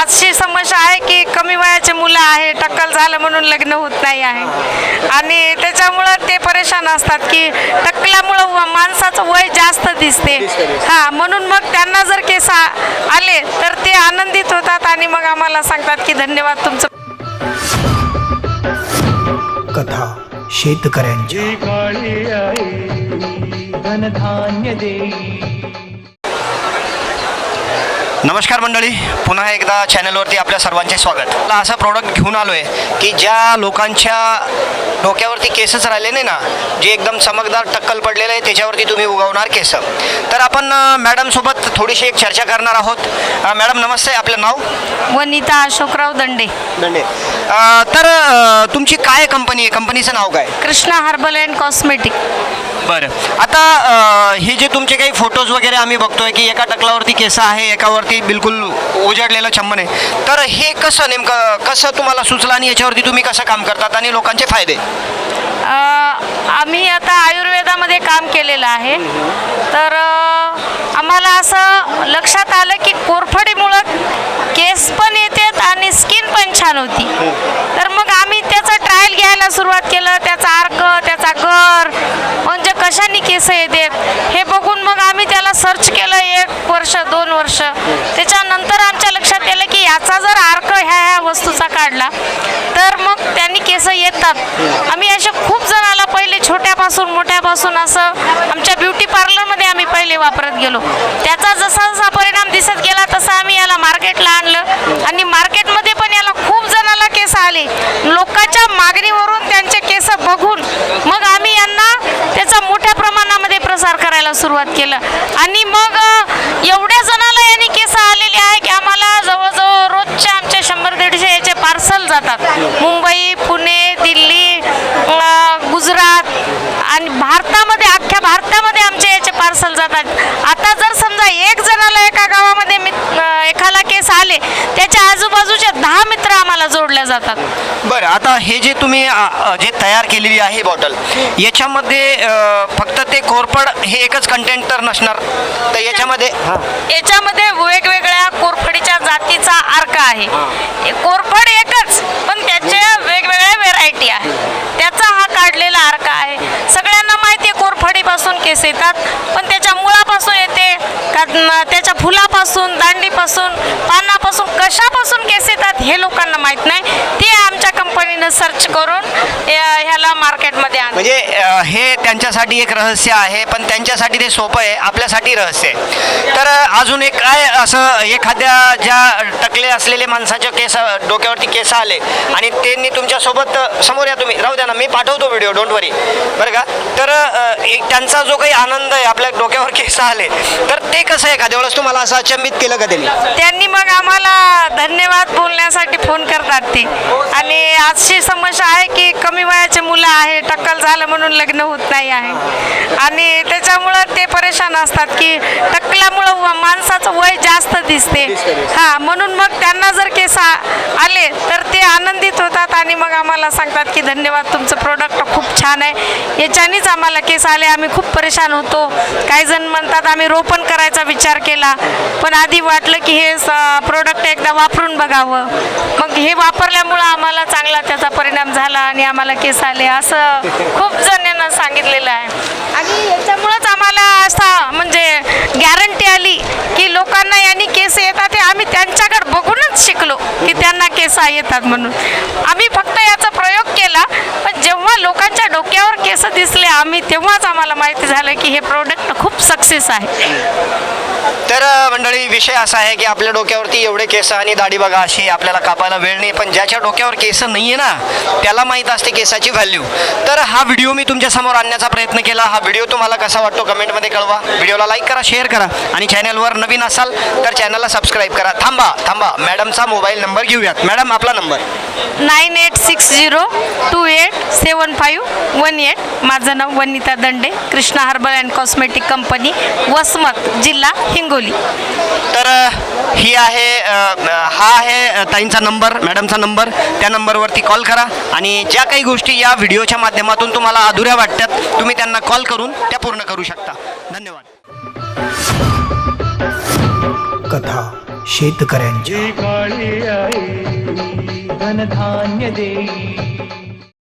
अशी समस्या आहे की कमी वयाचे मुलं आहे टक्कल झालं म्हणून लग्न होत नाही आहे. आणि त्याच्यामुळं ते परेशान असतात की टक्कलामुळं व- माणसाचं वय जास्त दिसते. हा म्हणून मग त्यांना जर केस आले तर ते आनंदित होतात आणि मग आम्हाला सांगतात की धन्यवाद तुमचं. कथा शेतकऱ्यांची धनधान्य देई. नमस्कार मंडळी पुन्हा एकदा चॅनलवरती आपल्या सर्वांचे स्वागत. मला असं प्रॉडक्ट घेऊन आलो आहे की ज्या लोकांच्या डोक्यावरती केसच राहिले नाही ना जे एकदम चमकदार टक्कल पडलेलं आहे त्याच्यावरती तुम्ही उगवणार केस. तर आपण मॅडमसोबत थोडीशी एक चर्चा करणार आहोत. मॅडम नमस्ते आपलं नाव? वनिता अशोकराव दंडे. दंडे. तर तुमची काय कंपनी आहे? कंपनीचं नाव काय? Krishna herbal and cosmetic. बरं. आता हे जे तुमचे काही फोटोज वगैरे आम्ही बघतोय की एका टकलावरती केस आहे एकावरती बिलकुल उजळलेलं चंबन आहे. तर हे कसं नेमकं कसं तुम्हाला सुचलं आणि याच्यावरती तुम्ही कसं काम करतात आणि लोकांचे फायदे? आम्ही आता आयुर्वेदामध्ये काम केलेलं आहे. तर आम्हाला असं लक्षात आलं की कोरफडीमुळं केस पण येतात आणि स्किन पण छान होती. तर मग आम्ही त्याचं ट्रायल घ्यायला सुरुवात केलं. त्याचा अर्क त्याचा गर म्हणजे कशाने केस येतात हे बघून मग आम्ही त्याला सर्च केलं एक वर्ष. त्याच्यानंतर आमच्या लक्षात आलं की याचा जर अर्क ह्या ह्या वस्तूचा काढला तर मग त्यांनी केस येतात. आम्ही अशा खूप जणाला पहिले छोट्यापासून मोठ्यापासून असं आमच्या ब्युटी पार्लरमध्ये आम्ही पहिले वापरत गेलो. त्याचा जसा जसा परिणाम दिसत गेला तसा आम्ही याला मार्केटला आणलं. आणि मार्केटमध्ये पण याला खूप जणाला केस आले. लोकांच्या मागणीवरून त्यांचे केस बघून मग आम्ही यांना त्याचा मोठ्या प्रमाणामध्ये प्रसार करायला सुरुवात केलं. आणि मग मुंबई पुणे दिल्ली गुजरात आणि भारतामध्ये अख्ख्या भारतामध्ये आमचे याचे पार्सल जातात. आता जर समजा एक जणाला एका गावामध्ये एकाला केस आले त्याच्या आजूबाजूच्या दहा मित्र आम्हाला जोडल्या जातात. बरं आता हे जे तुम्ही जे तयार केलेली आहे बॉटल याच्यामध्ये फक्त ते कोरपड हे एकच कंटेंट तर नसणार? तर याच्यामध्ये याच्यामध्ये वेगवेगळ्या कोरफडीच्या जातीचा अर्क आहे. हे. कोरफड एकच पण त्याच्या वेगवेगळ्या व्हेरायटी आहे त्याचा हा काढलेला अर्क आहे सगळ्यांना माहिती आहे कोरफडीपासून केस येतात. पण त्याच्या मुळापासून येते. का त्याच्या फुलापासून दांडीपासून पानापासून कशापासून केस येतात हे लोकांना माहीत नाही. ते आमच्या कंपनीनं सर्च करून ह्याला मार्केटमध्ये आणलं म्हणजे अ, हे त्यांच्यासाठी एक रहस्य आहे पण त्यांच्यासाठी ते सोपं आहे आपल्यासाठी रहस्य आहे. तर अ, अजून एक काय असं एखाद्या ज्या टकले असलेले माणसाच्या केस डोक्यावरती केस आले आणि त्यांनी तुमच्यासोबत अ, समोर या तुम्ही. राहू द्या ना मी पाठवतो व्हिडिओ डोंट वरी बरं का? तर अ, एक त्यांचा जो काही आनंद आहे आपल्या डोक्यावर केस आले तर ते कसं आहे एखाद्या वेळेस तुम्हाला असं अचंबित केलं का त्यांनी? त्यांनी मग आम्हाला धन्यवाद बोलण्यासाठी फोन करतात ती. आणि आजची समस्या आहे की कमी वयाचे मुलं आहे टक्कल झालं म्हणून लग्न होत नाही आहे. आणि त्याच्यामुळं ते परेशान असतात की टक्कलामुळं व- माणसाचं वय जास्त दिसते. हा म्हणून मग त्यांना जर केस आले तर ते आनंदित होतात आणि मग आम्हाला सांगतात की धन्यवाद तुमचं प्रोडक्ट खूप छान आहे. याच्यानेच आम्हाला केस आले आम्ही खूप परेशान होतो. काही जण म्हणतात आम्ही रोपण करायचा विचार केला पण आधी वाटलं की हे प्रोडक्ट एकदा वापरून बघावं. मग हे वापरल्यामुळं आम्हाला चांगला त्याचा परिणाम झाला आणि आम्हाला केस आले असं खूप जणांना सांगितलेलं आहे. आणि याच्यामुळंच आम्हाला असा म्हणजे गॅरंटी आली की लोकांना यांनी केस येतात ते आम्ही त्यांच्याकडे बघूनच शिकलो की त्यांना केस येतात म्हणून. आम्ही फक्त याचं प्रयोग केला पण जेव्हा लोकांच्या डोक्यावर केस दिसले आम्ही तेव्हाच आम्हाला माहिती झालं की हे प्रोडक्ट खूप सक्सेस आहे. तर मंडळी विषय असा आहे की आपल्या डोक्यावरती एवढे केस आणि दाढी बघा अशी आपल्याला कापायला वेळ नाही पण ज्याच्या डोक्यावर केस नाही आहे ना त्याला माहीत असते केसाची व्हॅल्यू तर हा व्हिडिओ मी तुमच्यासमोर आणण्याचा प्रयत्न केला. हा व्हिडिओ तुम्हाला कसा वाटतो कमेंटमध्ये कळवा. व्हिडिओला लाईक करा शेअर करा आणि चॅनलवर नवीन असाल तर चॅनलला सबस्क्राईब करा. थांबा थांबा. मॅडमचा मोबाईल नंबर घेऊयात. मॅडम आपला number nine eight six zero two eight seven five one eight माझं नाव Vanita Dande Krishna herbal and cosmetic company Vasmat जिल्हा हिंगोली. तर ही आहे हा आहे ताईंचा नंबर मॅडमचा नंबर. त्या नंबरवरती कॉल करा आणि ज्या काही गोष्टी या व्हिडिओच्या माध्यमातून तुम्हाला अधुऱ्या वाटतात तुम्ही त्यांना कॉल करून त्या पूर्ण करू शकता. धन्यवाद. कथा आई धनधान्य देई